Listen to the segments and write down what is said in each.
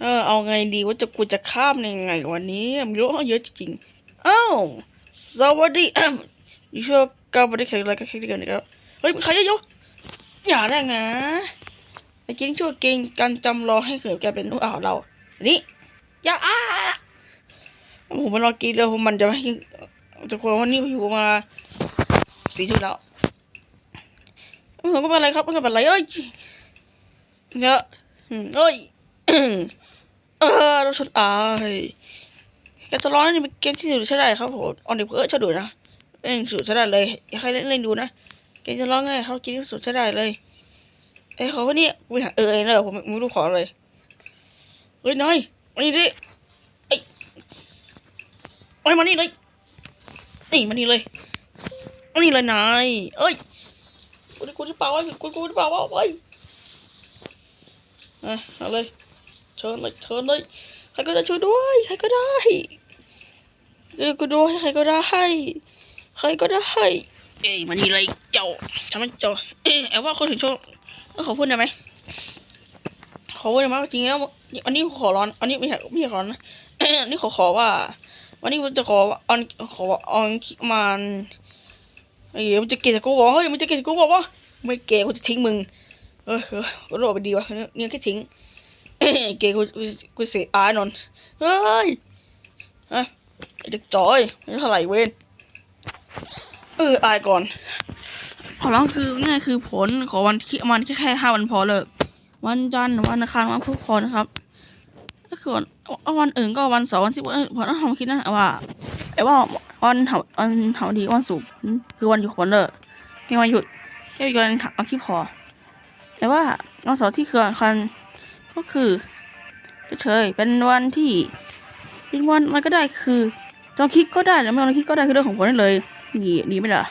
เออเอาไงดีว่าจะกูจะข้ามยังไงวันนี้มีรถเยอะจริงๆอ้าวสวัสดีอยู่ช่วยกับประเทศแข่งอะไรก็แข่งกันนะครับเฮ้ยใครเยอะๆอย่าได้นะไอ้กินช่วยเก่งการจำรอให้เกิดแกเป็นลูกอ่าวเราอันนี้อย่าอ้าผมมารอกินแล้วผมมันจะให้จะควรวันนี้อยู่มาปีที่แล้วเออก็เป็นอะไรครับไม่เป็นอะไรเอ้ยเยอะเอ้ย เออราชนตายแกจะร้องนี่เป็นเกมที่สุดใช่ได้ครับผมออนเด็กเออชอบดูนะเล่นสุดใช่ได้เลยอยากให้เล่นเล่นดูนะแกจะร้องไงเขากินที่สุดใช่ได้เลยเอ้ยเขาคนนี้กูไปหาเออเองเลยผมไม่รู้ขอเลยเฮ้ยนายมานี่ดิไอ้ไอ้มานี่เลยนี่มานี่เลยมานี่เลยนายเอ้ยกูจะกูจะเปล่าไว้กูกูจะเปล่าไว้เอ้ยเอาเลย เชิญเลยเชิญเลยใครก็ได้ช่วยด้วย ใครก็ได้เออก็ด้วยใครก็ได้ ใครก็ได้เอ้ยมานี่เลยเจ้าฉันมันเจ้าเอ้ยแอบว่าคนถึงโชคขอพูดได้ไหมขอพูดได้ไหมจริงแล้วอันนี้ขอร้อนอันนี้ไม่ใช่ไม่ใช่ร้อนนะอันนี้ขอขอว่า วันนี้ผมจะขอออนขอออนมันเอ้ยมันจะเกลียดกูบอกเฮ้ยมันจะเกลียดกูบอกว่าไม่เกลียดกูจะทิ้งมึงเออเออก็โดดไปดีวะเนี่ยแค่ทิ้ง เกย์กูกูเสียอายนนท์เฮ้ยฮะเด็กจอยไม่เท่าไหร่เว้นเอออายก่อน ขอร้องคือง่ายคือผลของวันคิมันแค่แค่ห้าวันพอเลย วันจันทร์วันอังคารวันพุธพอนะครับถ้าคือวันวันอื่นก็วันเสาร์วันที่เออผมต้องทำคิดนะว่าไอ้ว่าวันเถาวันเถาดีวันศุกร์คือวันหยุดคนเลยแค่วันหยุดแค่วันเอาที่พอแต่ว่าวันเสาร์ที่คือคัน ก็คือเฉยเป็นวันที่เป็นวันมันก็ได้คือลองคิดก็ได้หรือไม่ลองคิดก็ได้คือเรื่องของคนนั่นเลยดีดีไหมล่ะ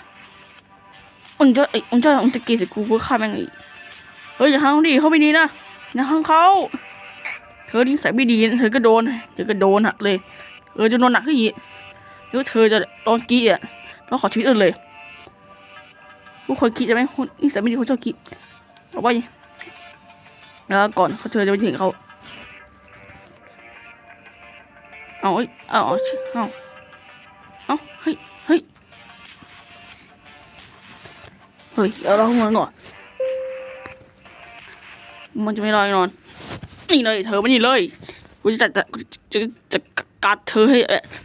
มึงจะไอ้มึงจะมึงจะกีสิกูกูฆ่าแม่งอีกเฮ้ยอย่าทำดิเขาไม่ดีนะอย่าทำเขาเธอนิสัยไม่ดีเธอก็โดนเธอก็โดนหักเลยเออจะโดนหนักขึ้นอีกหรือเธอจะโดนกี้อะต้องขอชีวิตเออเลยผู้คนคิดจะไหมคนนิสัยไม่ดีคนชอบคิดเอาไว้ แล้วก่อนเขาเธอจะไปถึงเขาเอาเอ้ยเอาเอาเอาเอาเฮ้ยเฮ้ยเฮ้ยเอาเราหัวก่อนมันจะไม่รอแน่นอนนี่เลย เธอมานี่เลยกูจะจัดจะจะกัดเธอให้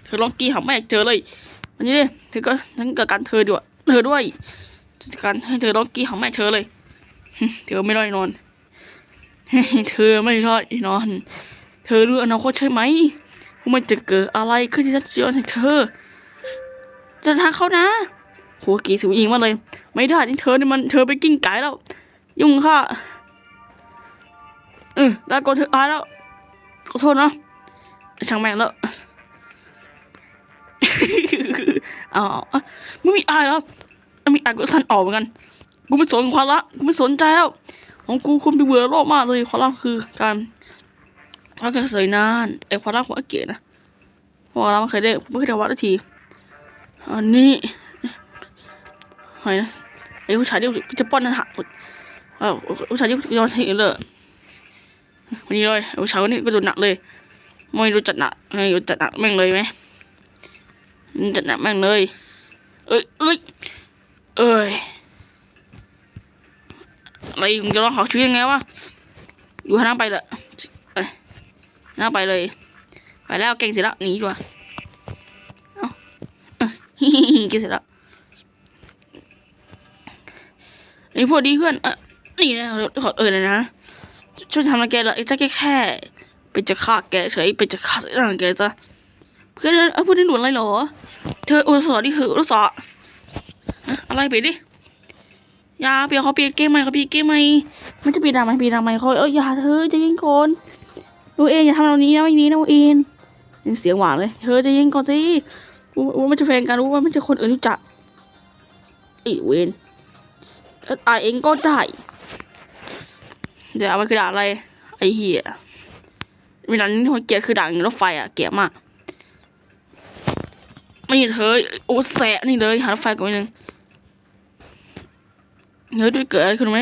เธอลองกี้หาแม่เธอเลยมันนี่เลยเธอก็ฉันกับการเธอด้วยเธอด้วยจัดการให้เธอลองกี้หาแม่เธอเลยเธอไม่รอแน่นอน เธอไม่รอดแน่นอน เธอรู้อนาคตใช่ไหมว่ามันจะเกิดอะไรขึ้นที่ฉันจะยอมให้เธอ จะทางเขานะหัวกีสิวยิงมาเลย ไม่ได้ที่เธอนี่มันเธอไปกิ้งไก่แล้ว ยุ่งค่ะเออแล้วก็เธออายแล้วขอโทษนะช่างแม่งแล้วอาเอไม่มีอายแล้วไม่มีอายก็สั่นออกเหมือนกัน กูไม่สนความละ กูไม่สนใจแล้ว ของกูคุณไปเบื่อโลกมากเลยความรักคือการพักกันสวยนานไอ้ความรักของอาเกะนะเพราะว่าเราไม่เคยได้ไม่เคยได้วัดสักทีอันนี้ไงนะไอ้ผู้ชายที่จะป้อนนั่นหักเออผู้ชายที่ยอมทิ้งเลยวันนี้เลยอ้ผู้ชายคนนี้ก็โดนหนักเลยไม่รู้จัดหนักไม่รู้จัดหนักแม่งเลยไหมจัดหนักแม่งเลย เอ้ยเอ้ยเอ้ย อะไรมึงจะร้องขอชีวิตยังไงวะอยู่ข้างหน้าไปเลยเอ้ยหน้าไปเลย ไปแล้วเก่งเสร็จแล้วหนีดีกว่าเอ้าเอ้ยฮิฮิฮิเก่งเสร็จแล้วไอ้พวกดีเพื่อนเออนี่นะขอเออเลยนะช่วยทำอะไรแกเหรอไอ้เจ้าแค่แค่เป็นจะฆ่าแกเฉยเป็นจะฆ่าเสียงแกจ้ะเพื่อนเออพูดได้หนุนอะไรเหรอ เธออุตส่าห์ที่คืออุตส่าห์อะอะไรไปดิ ย่าเปลี่ยนเขาเปลี่ยนเกมใหม่เขาเปลี่ยนเกมใหม่มันจะเปลี่ยนดาใหม่เปลี่ยนดาใหม่เขาเอออย่าเธอจะยิงก่อนดูเองอย่าทำแบบนี้นะไม่นี้นะดูเองเสียงหวานเลยเธอจะยิงก่อนสิรู้ว่ามันจะแฟนกันรู้ว่ามันจะคนอื่นรู้จักอีเวนออตายเองก็ได้เดี๋ยวเอามันคือด่าอะไรไอ้เหี้ยมีดานนี้คนเกลียดคือด่านรถไฟอะเกลียดมากไม่เธอโอ้แสะนี่เลยหารถไฟก่อนนิดนึง เฮ้ยจะเกิดอะไรขึ้นไหม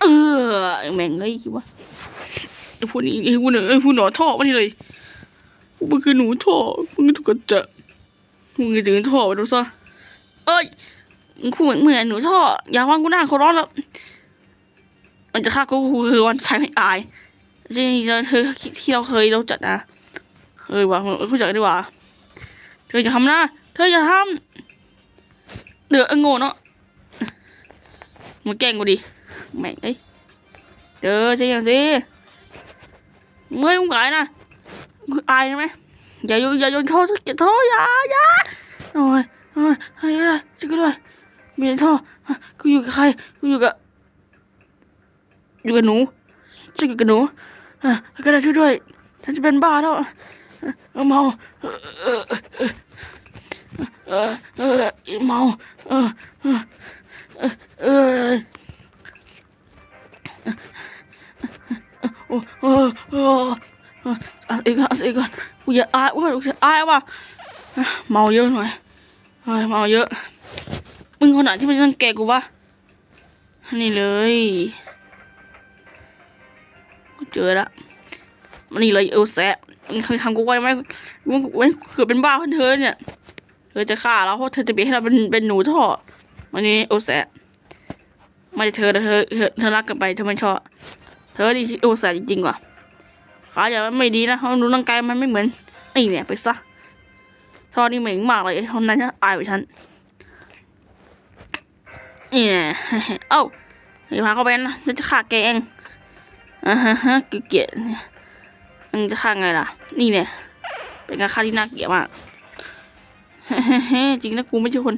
เออแม่งเลยคิดว่าไอ้พวกนี้ไอ้พวกเนี่ยไอ้พวกหนอท่อมานี่เลยมันคือหนูท่อมึงถูกกระจะมึงจะถึงท่อไปดูซะเอ้ยมึงพูดเหมือนเหมือนหนูท่ออย่าวางกูหน้าเขาร้อนแล้ว มันจะฆ่ากูคือวันใช้ไม่อายจริงๆเธอที่เราเคยเราจัดนะเฮ้ยว่าคุยจักกันดีกว่าเธออย่าทำนะเธออย่าทำ เดือดโง่เนาะมาแกล้งกูดิแม่งเอ้ยเดี๋ยวจะอย่างสิเมื่อยมึงไงนะกูอายใช่ไหมอย่าโยนอย่าโยนท่ออย่าท่ออย่าอย่าโอ้ยโอ้ยเฮ้ยอะไรช่วยกูด้วยมีท่อกูอยู่กับใครกูอยู่กับอยู่กับหนูฉันอยู่กับหนูอะก็ได้ช่วยด้วยฉันจะเป็นบ้าแล้วเมาเมา เอาอีกก่อนเอาอีกก่อนกูอย่าอายว่ากูจะอายว่ะเมาเยอะหน่อยเฮ้ยเมาเยอะ มึงคนไหนที่มันรังแกกูวะนี่เลยกูเจอละมันนี่เลยเอลแซะมึงเคยทำกูไว้ไหมมึงไว้เกือบเป็นบ้าคนเธอเนี่ย เธอจะฆ่าเราเพราะเธอจะเปลี่ยนให้เราเป็นเป็นหนูท่อวันนี้เอแซะไม่ใช่เธอแต่เธอเธอเธอรักกันไปเธอไม่ชอบเธอดีเอแซะจริงๆว่ะขาอย่างมันไม่ดีนะเพราดูร่างกายมันไม่เหมือนนี่เนี่ยไปซะท่อนี่เหม็นมากเลยท่านั้นจะอายไปฉันนี่เนี่ยเอ้าอย่าพาเขาไปนะฉันจะฆ่าแกเองอ่าฮะฮะเกลียดเนี่ยมึงจะฆ่าไงล่ะ นี่เนี่ยเป็นการฆ่าที่น่าเกลียดมาก จริงนะกูไม่ใช่คน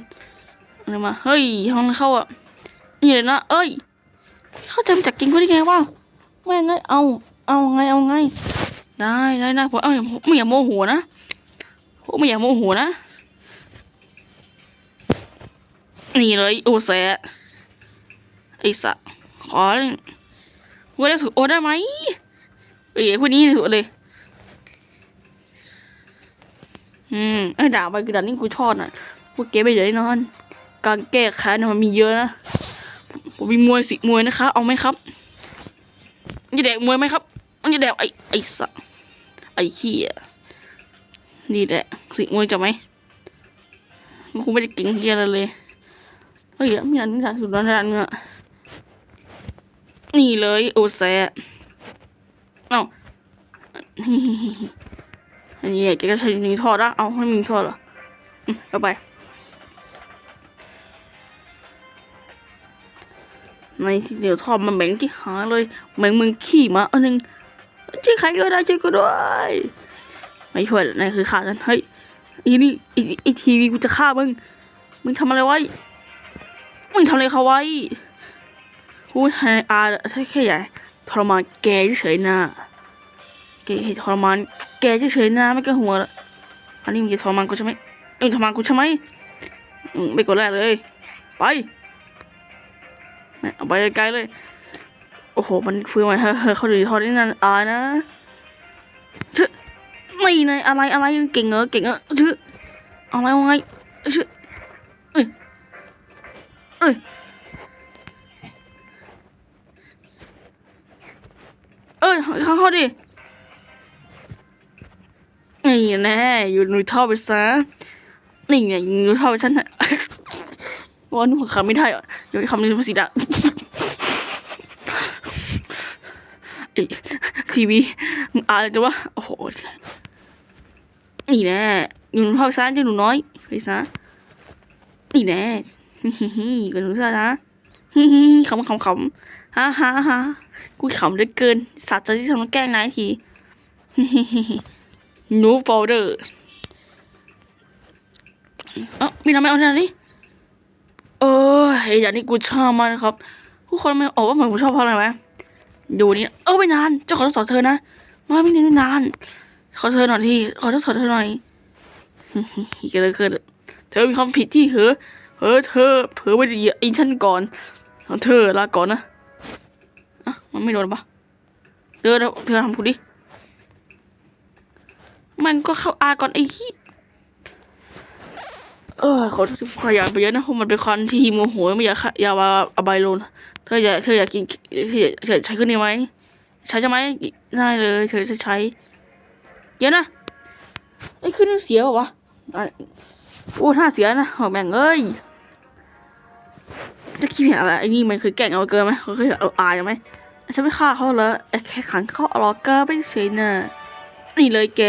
อะไรมา เฮ้ยห้องเข้าอะ นี่เลยนะ เอ้ย เข้าใจมาจากกินกูได้ไงวะไม่ไงเอา เอาไง เอาไง ได้ได้ได้ผมเอาอย่าไม่อย่าโมโหนะผมไม่อย่าโมโหนะ นี่เลยโอแสไอ้สัตขอเล่นกูได้ถูกโอได้ไหมเอ้ยคนนี้ถูกเลย อืมไอ้ด่าไปกระดานนี่กูชอบอะกูเก็บไปเลยนอน การแก้แค้นมันมีเยอะนะผมมีมวยสิมวยนะคะ เอาไหมครับจะแดกมวยไหมครับจะแดกไอ้ไอ้สัไอ้เหี้ยนี่แหละสิมวยจะไหมมันคงไม่ได้เก่งเหี้ยอะไรเลยเฮ้ยมีอันนี้ด่าสุดแล้วด่าเนื้อนี่เลยโอแซะเอ้า อันนี้แกก็ใช้นิ้วทอดนะเอาให้มึงทอดเหรอเอาไปในที่เดียวทอดมันแบ่งที่หาเลยแบ่งมึงขี่มาอันหนึ่งที่ใครก็ได้ช่วยกูด้วยไม่ช่วยนั่นคือฆ่าฉันเฮ้ยอ้นี่ไอ้ไอ้ทีวีกูจะฆ่ามึงมึงทำอะไรไว้มึงทำอะไรเขาไว้พูให้อาใช่แค่ใหญ่ทรมานแกเฉยๆนะ แกทรมาน แกเฉยๆนะไม่ก็หัวละอันนี้มึงจะทรมานกูใช่ไหมมึงทรมานกูใช่ไหมอืมไม่กดแรกเลย ไปไม่เอาไปไกลๆเลย โอ้โห มันฟื้นมาเฮ้ยเขาดีทอดนี่นั่นอายนะเชื่อไม่นายอะไรอะไรเก่งเหรอเก่งเหรอเชื่อเอาไงเอาไงเชื่อเอ้ยเอ้ยเอ้ยข้างเขาดิ นี่แน่อยู่ในท่อไปซะนี่ไงอยู่ในท่อไปฉันน่ะวันนี้ผมคำไม่ได้อะเดี๋ยวคำนี้ภาษีดะไอ้ทีวีอ่านจะว่าโอ้โหนี่แน่อยู่ในท่อไปซะจ้าหนูน้อยไปซะนี่แน่ฮิฮิฮิกันหนูซะนะฮิฮิฮิขำขำขำฮ่าฮ่าฮ่ากูขำเหลือเกินสัตว์จะที่ทำมาแกล้งนายทีนูโฟ ลเดอร์เอ้ามีทำไมเอาเนี่ยนี่เออไอ้อย่างนี้กูชอบมากนะครับผู้คนไม่ออกว่าเหมือนกูชอบเพราะอะไรไหมดูนี่เออไม่นานเจะขอทดสอบเธอนะมาไม่นาน ขอเธอหน่อยที่ขอทดสอบเธอหน่อยเกิดอะไรขึ้นเธอมีความผิดที่เธอเออเธอเผลอไปเหยียบอินฉันก่อนเธอลาก่อนนะอะมันไม่โดนปะเธอเธอทำกูดิ มันก็เข้าอาก่อนไอ้เออขอโทษขยันไปเยอะนะเพราะมันเป็นคอนที่โมโหไม่อยากอยากมาอบายโลนเธออยากเธออยากกินเธออยากเธอใช้เครื่องนี้ไหมใช้ใช่ไหมได้เลยเธอจะใช้เดี๋ยวนะไอ้ขึ้นเสียเปล่าวะโอ้ท่าเสียนะโอ้แม่งเอ้ยจะคิดอย่างไรไอ้นี่มันเคยแกล้งเอาเกินไหมเขาเคยเอาอายไหมฉันไม่ฆ่าเขาเลยแค่ขังเขาเอาล็อกเกอร์ไปเฉยเน่ะ นี่เลยแก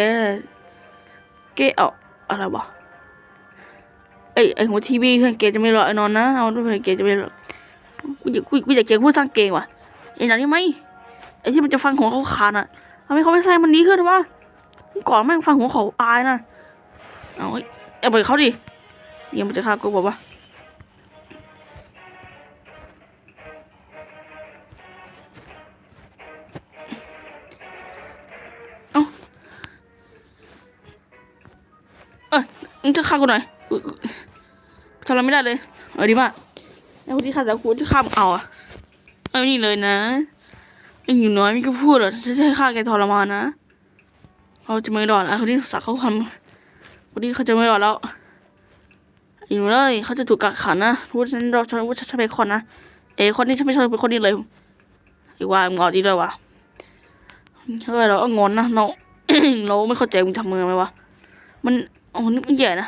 แกเอาอะไรวะไอ้ไอหัวทีวีเพื่อนแกจะไม่รอไอนอนนะเอาด้วยเพื่อนแกจะไม่รอกูอยากกูกูอยากเจอผู้สร้างเกงว่ะไอ้หนังนี่ไหมไอ้ที่มันจะฟังหัวเขาขาดอะทำไมเขาไม่ใส่มันดีขึ้นวะก่อนแม่งฟังหัวเขาอายนะเอาเอ้ยเอาไปเขาดิยังมันจะฆ่ากูบอกว่า มึงจะฆ่ากูหน่อยทำอะไรไม่ได้เลยเออดีมากแล้วคนที่ฆ่าสาวกูจะฆ่าเอาอะเอานี่เลยนะยังอยู่น้อยไมีก็พูดเหรอจะให้ฆ่าแกทรมานนะเขาจะไม่รอดแล้วคนที่สักเขาทำคนที่เขาจะไม่รอดแล้วอยู่เลยเขาจะถูกกักขังนะพูดฉันรอฉันว่าฉันจะไปนคนนะเอคนนี้ฉันไม่ชอบเป็นคนนี้เลยไอ้ว่ามึงอดีเลยวะเฮ้ยเราเอางอนนะเราเราไม่เข้าใจมึงทำมือไหมวะมัน โอ้นึกไม่แย่นะ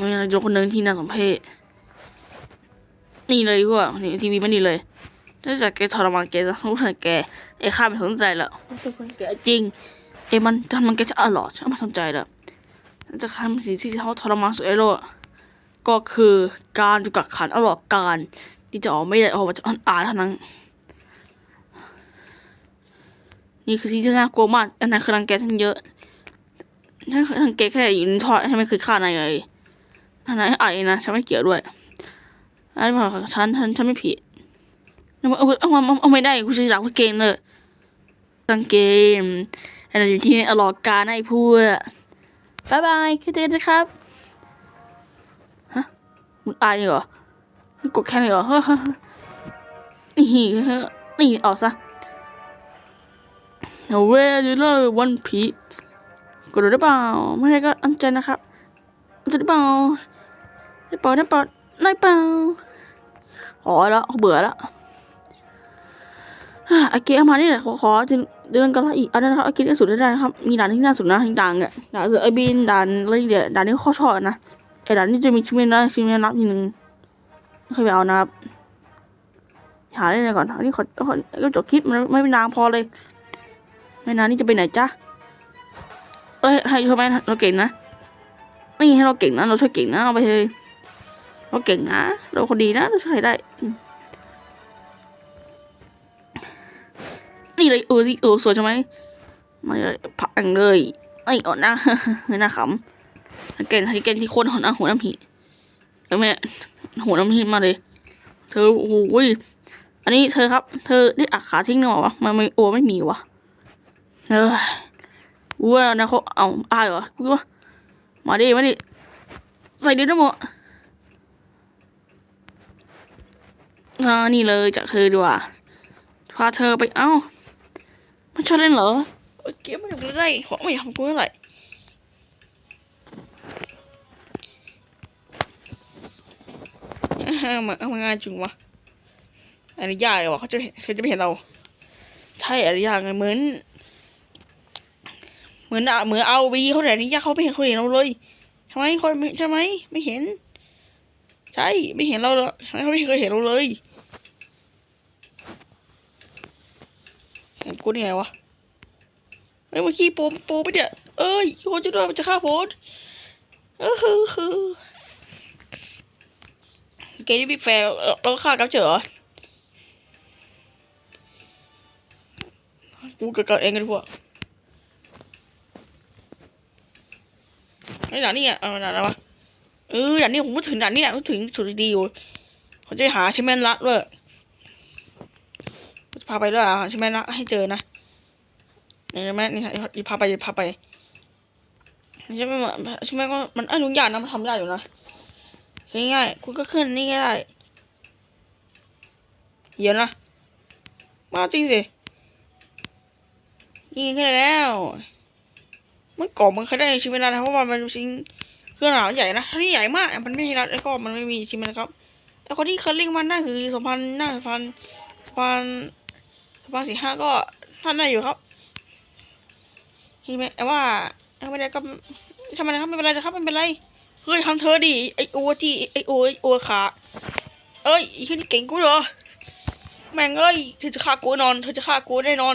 มีอะไรโยนคนหนึ่งที่น่าสมเพชนี่เลยพวกนี่ทีวีมันนี่เลยถ้าจากแกทรมานแกจะรู้ว่าแกไอ้ข้าไม่สนใจละแกจริงไอ้มันทำมันแกจะอร่อยฉันไม่สนใจละจะทำสิ่งที่เขาทรมานสุดในโลกก็คือการถูกกักขันอร่อยการ ที่จะออกไม่ได้ออกมาจากอ่าเท่านั้น นี่คือที่ที่น่ากลัวมากอันนั้นคือรังแกฉันเยอะ ฉันเคยสังเกตแค่ยู่ในทอดฉันไม่เคยฆ่านายเลยอันนั้นไอ้นะฉันไม่เกี่ยวด้วยอันนี้มาของฉันฉันฉันไม่ผิดเอาเอาเอาเอาเอไม่ได้กูจะจับกูเกมเลยสังเกมอันนั้นอยู่ที่อลอการไอ้พวกบายบายคิดเจอกันะครับฮะมึงตายเหรอกดแค่นี้เหรอเฮ้ยเฮ้ยเฮ้ยนี่นี่ออกซะเอาเว้ยจะเลิ กดดูได้เปล่า ไม่ได้ก็อันใจนะครับ อันใจได้เปล่าได้เปล่าได้เปล่าได้เปล่าขอแล้วเบื่อแล้วอะอาเกะเอมานี่แหละขอขอเดือนกันละอีกอันนั้นครับอาเกะที่สุดได้นะครับ มีด่านที่น่าสุดนะที่ดังเนี่ยด่านเสือไอบินด่านอะไรเดี๋ยวด่านนี้ข้อชอบนะไอด่านนี้จะมีชิมเมนนะชิมเมนนับทีหนึ่งไม่เคยไปเอานะครับหาได้เลยก่อนอันนี้ขอขอก็จบคลิปมันไม่เป็นนานพอเลย ไม่นานนี่จะไปไหนจ๊ะ เอ้ยให้ช่วยไหมเราเก่งนะนี่ให้เราเก่งนะเราช่วยเก่งนะเอาไปเลยเราเก่งนะเราคนดีนะเราช่วยได้นี่เลยเออสิเออสวยใช่ไหมมาเลยพังเลยไอ้อ่อนนะเฮ้ยน่าขำเก่งที่เก่งที่โคนหัวหน้าหัวน้ำหีแม่หัวน้ำหีมาเลย เธอโอ้ยอันนี้เธอครับ เธอได้อักขาทิ้งหรอวะมันไม่โอไม่มีวะเออ กูว่านะเขาเอาอายเหรอกูว่ามาดิมาดิใส่ดินน้ำหมดอ่านี่เลยจากเธอดีกว่าพาเธอไปเอ้าไม่ชอบเล่นเหรอเอ้ยเกมไม่ถึงได้หัวไม่ทำกูเท่าไหร่อ่ามาเอามางายจุงวะอันนี้ยากเลยวะเขาจะเธอจะไม่เห็นเรา ใช่อันนี้ยากไงเหมือน เหมือนอะเหมือนเอาวีเขาแต่นี่ยาเขาไม่เห็นเขาเห็นเราเลยทำไมคนไม่ใช่ไหมไม่เห็น ใช่ไม่เห็นเราเลยทำไมเขาไม่เคยเห็นเราเลยเห็นกูได้ไงวะเฮ้ยเมื่อกี้โปโปไปเดี๋ยเอ้ยโคนจะด้วยมันจะฆ่าโพสเออฮือฮือเกมที่พี่แฟร์เราฆ่ากับเจอเหรอกูเกิดกับเองกันพวก อ้ด่านนี่อะเอาด่านอะไรวะเออด่านนี้ผมพูดถึงด่านนี้แหละพูดถึงสุดดีอยู่ผมจะหาชิแมนรักด้วยพาไปด้วยอะชิแมนรักให้เจอนะนี่แม่นี่อีพาไปพาไปใช่ไหมใช่ไหมก็มันอนุญาตนะมันทำได้อยู่นะง่ายๆคุณก็ขึ้นนี่ก็ได้เหี้ยนะมาจริงสินี่ขึ้นแล้ว มันก่อมันเคยได้ชิมเวลานะเพราะว่ามันชิงเครื่องหนาวใหญ่นะที่ใหญ่มากมันไม่ให้รัดแล้วก็มันไม่มีชิมนะครับ แล้วคนที่เคยเล่นมันนั่นคือสองพันน่าสองพันสองพันสภาสี่ห้าก็ท่านได้อยู่ครับเห็นไหมแต่ว่าไม่ได้ก็ช่างมันนะครับไม่เป็นไรนะครับไม่เป็นไรเฮ้ยทำเธอดิไอโอที่ไอโอไอโอขาเอ้ยไอ้คนนี้เก่งกูเหรอแม่งเอ้ยเธอจะฆ่ากูนอนเธอจะฆ่ากูแน่นอน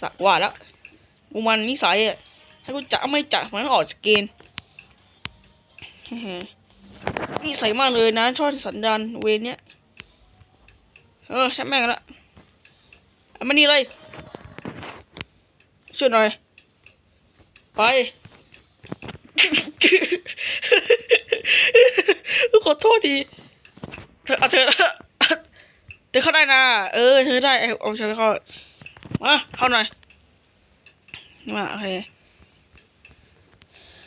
สักว่าแล้วกูมันนิสัยอะ ให้กูจับไม่จับมันออกจากเกณฑ์เฮ้ยนิสัยมากเลยนะ ชอบสันดานเวเนี้ย เออใช่แม่งละเอามานี่เลยช่วยหน่อย ไป ขอโทษทีเธอเอาเธอเธอเข้าได้นะ เออ เธอได้ เอาเอาเธอเข้า มา เข้าหน่อย มา โอเค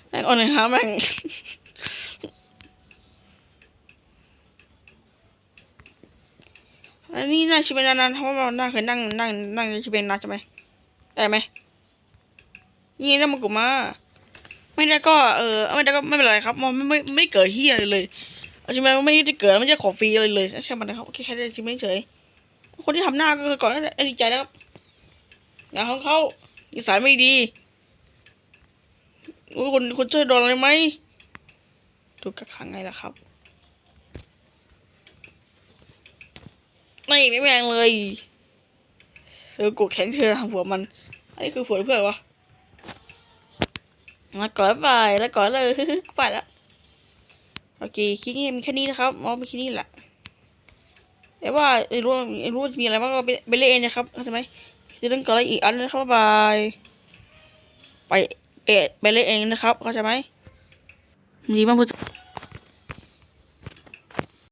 แม่งอาหน่อยฮะแม่งอันนี้น่าชิเบนนานๆเพราะว่าเราน่าเคยนั่งนั่งนั่งชิเบนนานใช่ไหมได้ไหมนี่นั่นมันกูมา ไม่ได้ก็เออไม่ได้ก็ไม่เป็นไรครับมันไม่ไม่ไม่เกิดเฮียเลยเอาใช่ไหมไม่ได้เกิดไม่ใช่ขอฟรีอะไรเลยใช่ไหมนะครับแค่ได้ชิเบนเฉยคนที่ทำหน้าก็คือก่อนนั้นดีใจนะครับอย่าของเขานิสัยไม่ดี โอ้ยคนคนช่วยโดนอะไรไหมถูกกักขังไงล่ะครับ ไม่ไม่แมงเลยเธอกูแข็งเธอทำผัวมัน อันนี้คือผัวเพื่อนวะมาก่อนไปแล้วก่อนเลยไปแล้วโอเคคลิปนี้มีแค่นี้นะครับมองไปแค่นี้แหละแต่ว่าไอ้รู้ไอ้รู้มีอะไรบ้างก็ไปไปเล่นนะครับเข้าใจไหมจะต้องก่อนอะไรอีกอันนะครับบาย ไป เอ็ดไปเล่นเองนะครับเข้าใจไหมมีบ้างพูด